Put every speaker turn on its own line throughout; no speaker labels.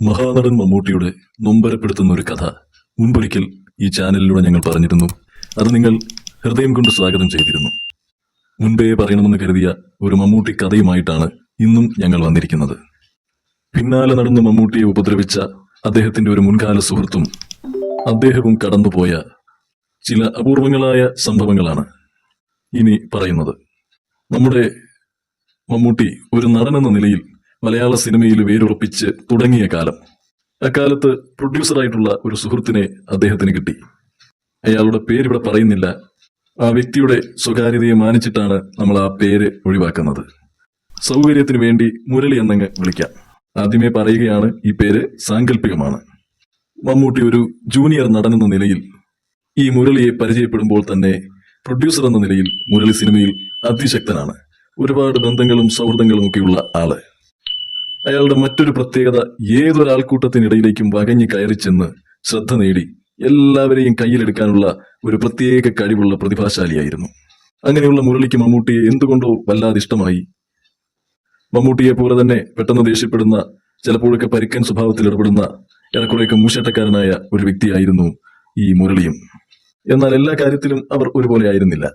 മഹാനടൻ മമ്മൂട്ടിയുടെ നൊമ്പരപ്പെടുത്തുന്ന ഒരു കഥ മുൻപൊരിക്കൽ ഈ ചാനലിലൂടെ ഞങ്ങൾ പറഞ്ഞിരുന്നു. അത് നിങ്ങൾ ഹൃദയം കൊണ്ട് സ്വാഗതം ചെയ്തിരുന്നു. മുൻപേ പറയണമെന്ന് കരുതിയ ഒരു മമ്മൂട്ടി കഥയുമായിട്ടാണ് ഇന്നും ഞങ്ങൾ വന്നിരിക്കുന്നത്. പിന്നാലെ നടന്ന് മമ്മൂട്ടിയെ ഉപദ്രവിച്ച അദ്ദേഹത്തിന്റെ ഒരു മുൻകാല സുഹൃത്തും അദ്ദേഹവും കടന്നുപോയ ചില അപൂർവങ്ങളായ സംഭവങ്ങളാണ് ഇനി പറയുന്നത്. നമ്മുടെ മമ്മൂട്ടി ഒരു നടനെന്ന നിലയിൽ മലയാള സിനിമയിൽ വേരുറപ്പിച്ച് തുടങ്ങിയ കാലം. അക്കാലത്ത് പ്രൊഡ്യൂസറായിട്ടുള്ള ഒരു സുഹൃത്തിനെ അദ്ദേഹത്തിന് കിട്ടി. അയാളുടെ പേരിവിടെ പറയുന്നില്ല. ആ വ്യക്തിയുടെ സ്വകാര്യതയെ മാനിച്ചിട്ടാണ് നമ്മൾ ആ പേര് ഒഴിവാക്കുന്നത്. സൗകര്യത്തിന് വേണ്ടി മുരളി എന്നങ്ങ് വിളിക്കാം. ആദ്യമേ പറയുകയാണ് ഈ പേര് സാങ്കല്പികമാണ്. മമ്മൂട്ടി ഒരു ജൂനിയർ നടനെന്ന നിലയിൽ ഈ മുരളിയെ പരിചയപ്പെടുമ്പോൾ തന്നെ പ്രൊഡ്യൂസർ എന്ന നിലയിൽ മുരളി സിനിമയിൽ അതിശക്തനാണ്. ഒരുപാട് ബന്ധങ്ങളും സൗഹൃദങ്ങളും ഒക്കെയുള്ള ആൾ. അയാളുടെ മറ്റൊരു പ്രത്യേകത ഏതൊരാൾക്കൂട്ടത്തിനിടയിലേക്കും വകഞ്ഞു കയറി ചെന്ന് ശ്രദ്ധ നേടി എല്ലാവരെയും കയ്യിലെടുക്കാനുള്ള ഒരു പ്രത്യേക കഴിവുള്ള പ്രതിഭാശാലിയായിരുന്നു. അങ്ങനെയുള്ള മുരളിക്ക് മമ്മൂട്ടിയെ എന്തുകൊണ്ടോ വല്ലാതെ ഇഷ്ടമായി. മമ്മൂട്ടിയെ പോലെ തന്നെ പെട്ടെന്ന് ദേഷ്യപ്പെടുന്ന ചിലപ്പോഴൊക്കെ പരിക്കൻ സ്വഭാവത്തിൽ ഇടപെടുന്ന ഏറെക്കുറെയൊക്കെ മൂശട്ടക്കാരനായ ഒരു വ്യക്തിയായിരുന്നു ഈ മുരളിയും. എന്നാൽ എല്ലാ കാര്യത്തിലും അവർ ഒരുപോലെ ആയിരുന്നില്ല.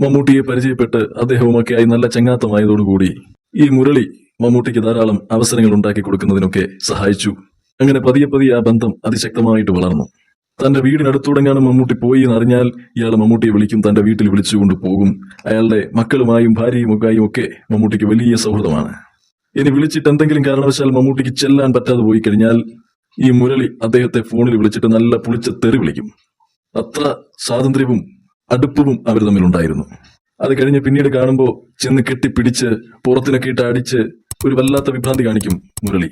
മമ്മൂട്ടിയെ പരിചയപ്പെട്ട് അദ്ദേഹവുമൊക്കെയായി നല്ല ചങ്ങാത്തമായതോടുകൂടി ഈ മുരളി മമ്മൂട്ടിക്ക് ധാരാളം അവസരങ്ങൾ ഉണ്ടാക്കി കൊടുക്കുന്നതിനൊക്കെ സഹായിച്ചു. അങ്ങനെ പതിയെ പതിയെ ആ ബന്ധം അതിശക്തമായിട്ട് വളർന്നു. തന്റെ വീടിനടുത്തുടങ്ങാനും മമ്മൂട്ടി പോയി എന്നറിഞ്ഞാൽ ഇയാൾ മമ്മൂട്ടിയെ വിളിക്കും തന്റെ വീട്ടിൽ വിളിച്ചുകൊണ്ട് പോകും. അയാളുടെ മക്കളുമായും ഭാര്യയും ഒക്കെയും ഒക്കെ മമ്മൂട്ടിക്ക് വലിയ സൗഹൃദമാണ്. ഇനി വിളിച്ചിട്ട് എന്തെങ്കിലും കാരണവശാൽ മമ്മൂട്ടിക്ക് ചെല്ലാൻ പറ്റാതെ പോയി കഴിഞ്ഞാൽ ഈ മുരളി അദ്ദേഹത്തെ ഫോണിൽ വിളിച്ചിട്ട് നല്ല പുളിച്ച തെറി വിളിക്കും. അത്ര സ്വാതന്ത്ര്യവും അടുപ്പവും അവർ തമ്മിലുണ്ടായിരുന്നു. അത് കഴിഞ്ഞ് പിന്നീട് കാണുമ്പോൾ ചെന്ന് കെട്ടിപ്പിടിച്ച് പുറത്തിനൊക്കെ ഇട്ട് അടിച്ച് ഒരു വല്ലാത്ത വിഭ്രാന്തി കാണിക്കും മുരളി.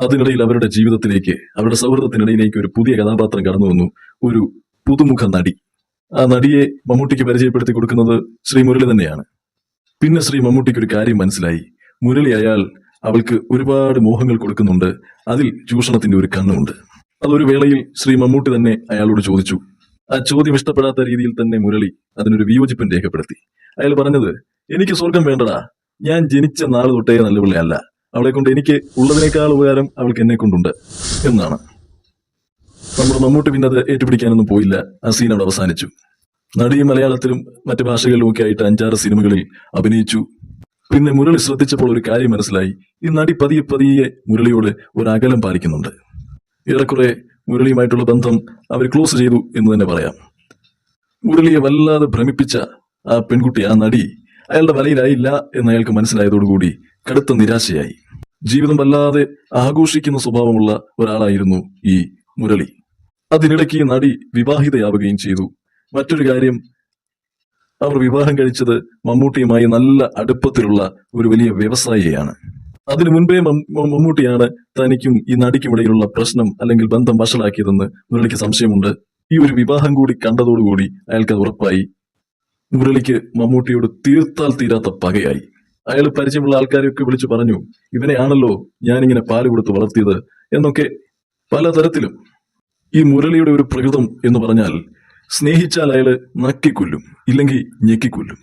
അതിനിടയിൽ അവരുടെ ജീവിതത്തിലേക്ക് അവരുടെ സൗഹൃദത്തിനിടയിലേക്ക് ഒരു പുതിയ കഥാപാത്രം കടന്നു വന്നു. ഒരു പുതുമുഖ നടി. ആ നടിയെ മമ്മൂട്ടിക്ക് പരിചയപ്പെടുത്തി കൊടുക്കുന്നത് ശ്രീ മുരളി തന്നെയാണ്. പിന്നെ ശ്രീ മമ്മൂട്ടിക്ക് ഒരു കാര്യം മനസ്സിലായി. മുരളി അയാൾ അവൾക്ക് ഒരുപാട് മോഹങ്ങൾ കൊടുക്കുന്നുണ്ട്. അതിൽ ചൂഷണത്തിന്റെ ഒരു കണ്ണുണ്ട്. അതൊരു വേളയിൽ ശ്രീ മമ്മൂട്ടി തന്നെ അയാളോട് ചോദിച്ചു. ആ ചോദ്യം ഇഷ്ടപ്പെടാത്ത രീതിയിൽ തന്നെ മുരളി അതിനൊരു വിയോജിപ്പൻ രേഖപ്പെടുത്തി. അയാൾ പറഞ്ഞത് എനിക്ക് സ്വർഗം വേണ്ടടാ. ഞാൻ ജനിച്ച നാൾ തൊട്ടേ നല്ല പിള്ളയല്ല. അവളെ കൊണ്ട് എനിക്ക് ഉള്ളതിനേക്കാൾ ഉപകാരം അവൾക്ക് എന്നെ കൊണ്ടുണ്ട് എന്നാണ്. നമ്മുടെ മമ്മൂട്ടി പിന്നെ അത് ഏറ്റുപിടിക്കാനൊന്നും പോയില്ല. ആ സീൻ അവിടെ അവസാനിച്ചു. നടി മലയാളത്തിലും മറ്റു ഭാഷകളിലും ഒക്കെ ആയിട്ട് അഞ്ചാറ് സിനിമകളിൽ അഭിനയിച്ചു. പിന്നെ മുരളി ശ്രദ്ധിച്ചപ്പോൾ ഒരു കാര്യം മനസ്സിലായി. ഈ നടി പതിയെ പതിയെ മുരളിയോട് ഒരു അകലം പാലിക്കുന്നുണ്ട്. ഏറെക്കുറെ മുരളിയുമായിട്ടുള്ള ബന്ധം അവർ ക്ലോസ് ചെയ്തു എന്ന് തന്നെ പറയാം. മുരളിയെ വല്ലാതെ ഭ്രമിപ്പിച്ച ആ പെൺകുട്ടി ആ നടി അയാളുടെ വലയിലായില്ല എന്ന് അയാൾക്ക് മനസ്സിലായതോടുകൂടി കടുത്ത നിരാശയായി. ജീവിതം വല്ലാതെ ആഘോഷിക്കുന്ന സ്വഭാവമുള്ള ഒരാളായിരുന്നു ഈ മുരളി. അതിനിടയ്ക്ക് നടി വിവാഹിതയാവുകയും ചെയ്തു. മറ്റൊരു കാര്യം അവർ വിവാഹം കഴിച്ചത് മമ്മൂട്ടിയുമായി നല്ല അടുപ്പത്തിലുള്ള ഒരു വലിയ വ്യവസായിയാണ്. അതിനു മുൻപേ മമ്മൂട്ടിയാണ് തനിക്കും ഈ നടിക്കും ഇടയിലുള്ള പ്രശ്നം അല്ലെങ്കിൽ ബന്ധം വഷളാക്കിയതെന്ന് മുരളിക്ക് സംശയമുണ്ട്. ഈ ഒരു വിവാഹം കൂടി കണ്ടതോടുകൂടി അയാൾക്ക് ഉറപ്പായി. മുരളിക്ക് മമ്മൂട്ടിയോട് തീർത്താൽ തീരാത്ത പകയായി. അയാൾ പരിചയമുള്ള ആൾക്കാരെയൊക്കെ വിളിച്ചു പറഞ്ഞു ഇവനെയാണല്ലോ ഞാനിങ്ങനെ പാൽ കൊടുത്ത് വളർത്തിയത് എന്നൊക്കെ പലതരത്തിലും. ഈ മുരളിയുടെ ഒരു പ്രകൃതം എന്ന് പറഞ്ഞാൽ സ്നേഹിച്ചാൽ അയാൾ നക്കിക്കൊല്ലും ഇല്ലെങ്കിൽ ഞെക്കിക്കൊല്ലും.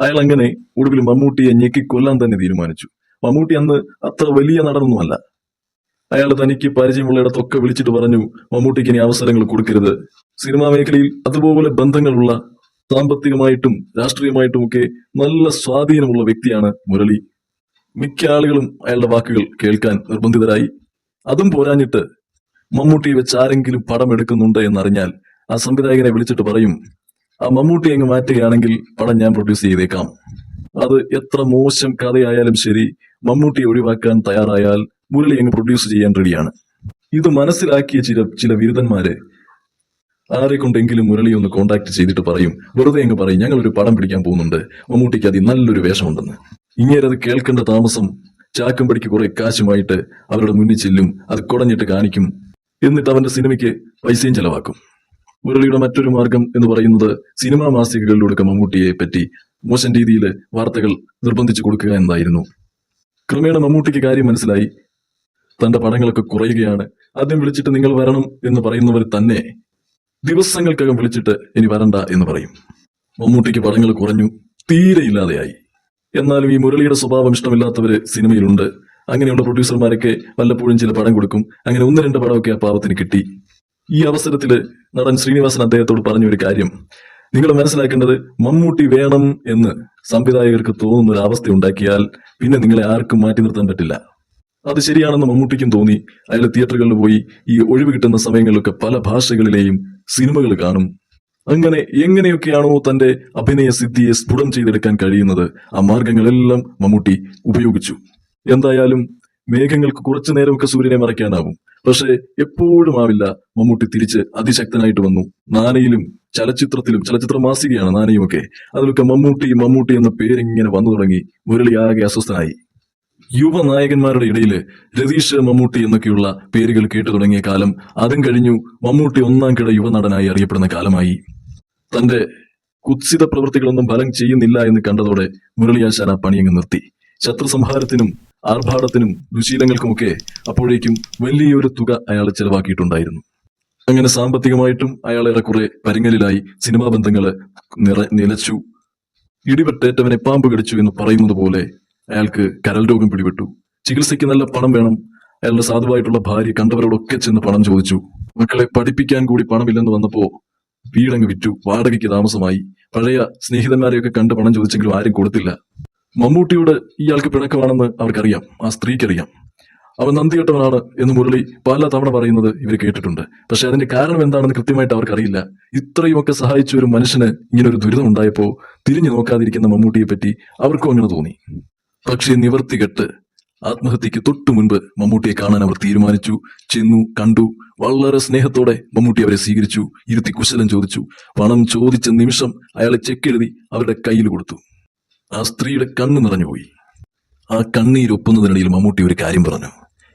അയാൾ അങ്ങനെ ഒടുവിൽ മമ്മൂട്ടിയെ ഞെക്കിക്കൊല്ലാൻ തന്നെ തീരുമാനിച്ചു. മമ്മൂട്ടി അന്ന് അത്ര വലിയ നടനൊന്നുമല്ല. അയാൾ തനിക്ക് പരിചയമുള്ളയിടത്തൊക്കെ വിളിച്ചിട്ട് പറഞ്ഞു മമ്മൂട്ടിക്ക് ഇനി അവസരങ്ങൾ കൊടുക്കരുത്. സിനിമാ മേഖലയിൽ അതുപോലെ ബന്ധങ്ങളുള്ള സാമ്പത്തികമായിട്ടും രാഷ്ട്രീയമായിട്ടും ഒക്കെ നല്ല സ്വാധീനമുള്ള വ്യക്തിയാണ് മുരളി. മിക്ക ആളുകളും അയാളുടെ വാക്കുകൾ കേൾക്കാൻ നിർബന്ധിതരായി. അതും പോരാഞ്ഞിട്ട് മമ്മൂട്ടി വെച്ച് ആരെങ്കിലും പടം എടുക്കുന്നുണ്ട് എന്നറിഞ്ഞാൽ ആ സംവിധായകനെ വിളിച്ചിട്ട് പറയും ആ മമ്മൂട്ടി അങ്ങ് മാറ്റുകയാണെങ്കിൽ പടം ഞാൻ പ്രൊഡ്യൂസ് ചെയ്തേക്കാം. അത് എത്ര മോശം കഥയായാലും ശരി മമ്മൂട്ടി ഒഴിവാക്കാൻ തയ്യാറായാൽ മുരളി അങ്ങ് പ്രൊഡ്യൂസ് ചെയ്യാൻ റെഡിയാണ്. ഇത് മനസ്സിലാക്കിയ ചില ചില ബിരുദന്മാര് ആരെ കൊണ്ടെങ്കിലും മുരളി ഒന്ന് കോണ്ടാക്ട് ചെയ്തിട്ട് പറയും. വെറുതെ അങ്ങ് പറയും ഞങ്ങൾ ഒരു പടം പിടിക്കാൻ പോകുന്നുണ്ട്. മമ്മൂട്ടിക്ക് അതിൽ നല്ലൊരു വേഷമുണ്ടെന്ന്. അത് കേൾക്കേണ്ട താമസം ചാക്കും പടിക്ക് കുറെ കാശുമായിട്ട് അവരുടെ മുന്നിൽ ചെല്ലും. അത് കുടഞ്ഞിട്ട് കാണിക്കും. എന്നിട്ട് അവന്റെ സിനിമയ്ക്ക് പൈസയും ചെലവാക്കും. മുരളിയുടെ മറ്റൊരു മാർഗം എന്ന് പറയുന്നത് സിനിമാ മാസികകളിലൂടെ മമ്മൂട്ടിയെ പറ്റി മോശം രീതിയിൽ വാർത്തകൾ നിർബന്ധിച്ചു കൊടുക്കുക എന്നതായിരുന്നു ക്രമേണ മമ്മൂട്ടിക്ക് കാര്യം മനസ്സിലായി. തന്റെ പടങ്ങളൊക്കെ കുറയുകയാണ്. ആദ്യം വിളിച്ചിട്ട് നിങ്ങൾ വരണം എന്ന് പറയുന്നവർ തന്നെ ദിവസങ്ങൾക്കകം വിളിച്ചിട്ട് ഇനി വരണ്ട എന്ന് പറയും. മമ്മൂട്ടിക്ക് പടങ്ങൾ കുറഞ്ഞു തീരെ ഇല്ലാതെയായി. എന്നാലും ഈ മുരളിയുടെ സ്വഭാവം ഇഷ്ടമില്ലാത്തവര് സിനിമയിലുണ്ട്. അങ്ങനെയുള്ള പ്രൊഡ്യൂസർമാരൊക്കെ വല്ലപ്പോഴും ചില പടം കൊടുക്കും. അങ്ങനെ ഒന്ന് രണ്ട് പടമൊക്കെ ആ പാവത്തിന് കിട്ടി. ഈ അവസരത്തിൽ നടൻ ശ്രീനിവാസൻ അദ്ദേഹത്തോട് പറഞ്ഞ ഒരു കാര്യം. നിങ്ങൾ മനസ്സിലാക്കേണ്ടത് മമ്മൂട്ടി വേണം എന്ന് സംവിധായകർക്ക് തോന്നുന്ന ഒരു അവസ്ഥ ഉണ്ടാക്കിയാൽ പിന്നെ നിങ്ങളെ ആർക്കും മാറ്റി നിർത്താൻ പറ്റില്ല. അത് ശരിയാണെന്ന് മമ്മൂട്ടിക്കും തോന്നി. അയാൾ തിയേറ്ററുകളിൽ പോയി ഈ ഒഴിവ് കിട്ടുന്ന സമയങ്ങളിലൊക്കെ പല ഭാഷകളിലെയും സിനിമകൾ കാണും. അങ്ങനെ എങ്ങനെയൊക്കെയാണോ തന്റെ അഭിനയ സിദ്ധിയെ സ്ഫുടം ചെയ്തെടുക്കാൻ കഴിയുന്നത് ആ മാർഗങ്ങളെല്ലാം മമ്മൂട്ടി ഉപയോഗിച്ചു. എന്തായാലും മേഘങ്ങൾക്ക് കുറച്ചു നേരമൊക്കെ സൂര്യനെ മറയ്ക്കാനാവും. പക്ഷേ എപ്പോഴും ആവില്ല മമ്മൂട്ടി തിരിച്ച് അതിശക്തനായിട്ട് വന്നു. നാനയിലും ചലച്ചിത്രത്തിലും ചലച്ചിത്ര മാസികയാണ് നാനയുമൊക്കെ. അതിലൊക്കെ മമ്മൂട്ടി മമ്മൂട്ടി എന്ന പേരിങ്ങനെ വന്നു തുടങ്ങി. മുരളി ആകെ അസ്വസ്ഥനായി. യുവനായകന്മാരുടെ ഇടയിൽ രതീഷ് മമ്മൂട്ടി എന്നൊക്കെയുള്ള പേരുകൾ കേട്ടു തുടങ്ങിയ കാലം അതും കഴിഞ്ഞു മമ്മൂട്ടി ഒന്നാം കിട യുവനടനായി അറിയപ്പെടുന്ന കാലമായി. തന്റെ കുത്സിത പ്രവൃത്തികളൊന്നും ഫലം ചെയ്യുന്നില്ല എന്ന് കണ്ടതോടെ മുരളിയാശാല പണിയങ്ങ് നിർത്തി. ശത്രു സംഹാരത്തിനും ആർഭാടത്തിനും ദുശീലങ്ങൾക്കുമൊക്കെ അപ്പോഴേക്കും വലിയൊരു തുക അയാൾ ചെലവാക്കിയിട്ടുണ്ടായിരുന്നു. അങ്ങനെ സാമ്പത്തികമായിട്ടും അയാൾ ഏറെക്കുറെ പരിങ്ങലിലായി സിനിമാ ബന്ധങ്ങൾ നിറ നിലച്ചു. ഇടിവെട്ടേറ്റവനെ പാമ്പ് കടിച്ചു എന്ന് പറയുന്നത് പോലെ അയാൾക്ക് കരൽ രോഗം പിടിപെട്ടു. ചികിത്സയ്ക്ക് നല്ല പണം വേണം. അയാളുടെ സാധുവായിട്ടുള്ള ഭാര്യ കണ്ടവരോടൊക്കെ ചെന്ന് പണം ചോദിച്ചു. മക്കളെ പഠിപ്പിക്കാൻ കൂടി പണമില്ലെന്ന് വന്നപ്പോ വീടങ്ങ് വിറ്റു. വാടകയ്ക്ക് താമസമായി. പഴയ സ്നേഹിതന്മാരെയൊക്കെ കണ്ട് പണം ചോദിച്ചെങ്കിലും ആരും കൊടുത്തില്ല. മമ്മൂട്ടിയോട് ഇയാൾക്ക് പിണക്കമാണെന്ന് അവർക്കറിയാം. ആ സ്ത്രീക്കറിയാം. അവൻ നന്ദികെട്ടവനാണ് എന്ന് മുരളി പല തവണ പറയുന്നത് ഇവർ കേട്ടിട്ടുണ്ട്. പക്ഷെ അതിന്റെ കാരണം എന്താണെന്ന് കൃത്യമായിട്ട് അവർക്കറിയില്ല. ഇത്രയുമൊക്കെ സഹായിച്ച ഒരു മനുഷ്യന് ഇങ്ങനെ ഒരു ദുരിതം ഉണ്ടായപ്പോ തിരിഞ്ഞു നോക്കാതിരിക്കുന്ന മമ്മൂട്ടിയെ പറ്റി അവർക്കും അങ്ങനെ തോന്നി. പക്ഷേ നിവർത്തികെട്ട് ആത്മഹത്യക്ക് തൊട്ടു മുൻപ് മമ്മൂട്ടിയെ കാണാൻ അവർ തീരുമാനിച്ചു. ചെന്നു കണ്ടു. വളരെ സ്നേഹത്തോടെ മമ്മൂട്ടി അവരെ സ്വീകരിച്ചു. ഇരുത്തി കുശലം ചോദിച്ചു. പണം ചോദിച്ച നിമിഷം അയാളെ ചെക്കെഴുതി അവരുടെ കയ്യിൽ കൊടുത്തു. ആ സ്ത്രീയുടെ കണ്ണ് നിറഞ്ഞുപോയി. ആ കണ്ണീർ ഒപ്പുന്നതിനിടയിൽ മമ്മൂട്ടി ഒരു കാര്യം പറഞ്ഞു.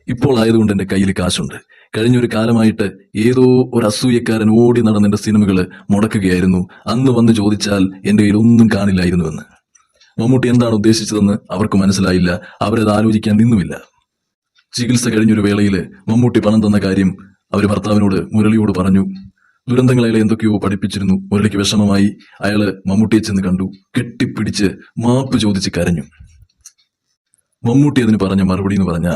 ഇപ്പോൾ ആയതുകൊണ്ട് എന്റെ കയ്യിൽ കാശുണ്ട്. കഴിഞ്ഞൊരു കാലമായിട്ട് ഏതോ ഒരു അസൂയക്കാരൻ ഓടി നടന്ന എന്റെ സിനിമകൾ മുടക്കുകയായിരുന്നു. അന്ന് വന്ന് ചോദിച്ചാൽ എന്റെ കയ്യിൽ ഒന്നും കാണില്ലായിരുന്നുവെന്ന്. മമ്മൂട്ടി എന്താണ് ഉദ്ദേശിച്ചതെന്ന് അവർക്ക് മനസ്സിലായില്ല. അവരത് ആലോചിക്കാൻ നിന്നുമില്ല. ചികിത്സ കഴിഞ്ഞൊരു വേളയിൽ മമ്മൂട്ടി പണം തന്ന കാര്യം അവർ ഭർത്താവിനോട് മുരളിയോട് പറഞ്ഞു. ദുരന്തങ്ങൾ അയാളെ എന്തൊക്കെയോ പഠിപ്പിച്ചിരുന്നു. മുരളിക്ക് വിഷമമായി. അയാൾ മമ്മൂട്ടിയെ ചെന്ന് കണ്ടു. കെട്ടിപ്പിടിച്ച് മാപ്പ് ചോദിച്ച് കരഞ്ഞു. മമ്മൂട്ടി അതിന് പറഞ്ഞ മറുപടി എന്ന് പറഞ്ഞ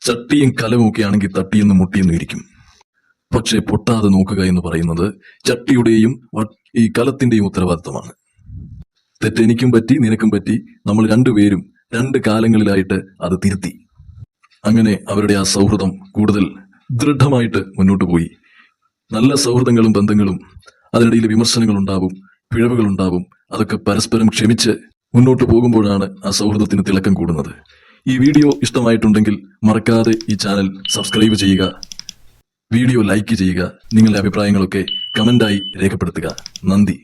ചട്ടിയും കലവുമൊക്കെ ആണെങ്കിൽ തട്ടിയെന്ന് മുട്ടിയെന്നും ഇരിക്കും. പക്ഷെ പൊട്ടാതെ നോക്കുക എന്ന് പറയുന്നത് ചട്ടിയുടെയും ഈ കലത്തിന്റെയും ഉത്തരവാദിത്തമാണ്. തെറ്റെനിക്കും പറ്റി നിനക്കും പറ്റി. നമ്മൾ രണ്ടുപേരും രണ്ട് കാലങ്ങളിലായിട്ട് അത് തിരുത്തി. അങ്ങനെ അവരുടെ ആ സൗഹൃദം കൂടുതൽ ദൃഢമായിട്ട് മുന്നോട്ട് പോയി. നല്ല സൗഹൃദങ്ങളും ബന്ധങ്ങളും അതിനിടയിൽ വിമർശനങ്ങൾ ഉണ്ടാവും പിഴവുകൾ ഉണ്ടാവും അതൊക്കെ പരസ്പരം ക്ഷമിച്ച് മുന്നോട്ട് പോകുമ്പോഴാണ് ആ സൗഹൃദത്തിന് തിളക്കം കൂടുന്നത്. ഈ വീഡിയോ ഇഷ്ടമായിട്ടുണ്ടെങ്കിൽ മറക്കാതെ ഈ ചാനൽ സബ്സ്ക്രൈബ് ചെയ്യുക. വീഡിയോ ലൈക്ക് ചെയ്യുക. നിങ്ങളുടെ അഭിപ്രായങ്ങളൊക്കെ കമന്റായി രേഖപ്പെടുത്തുക. നന്ദി.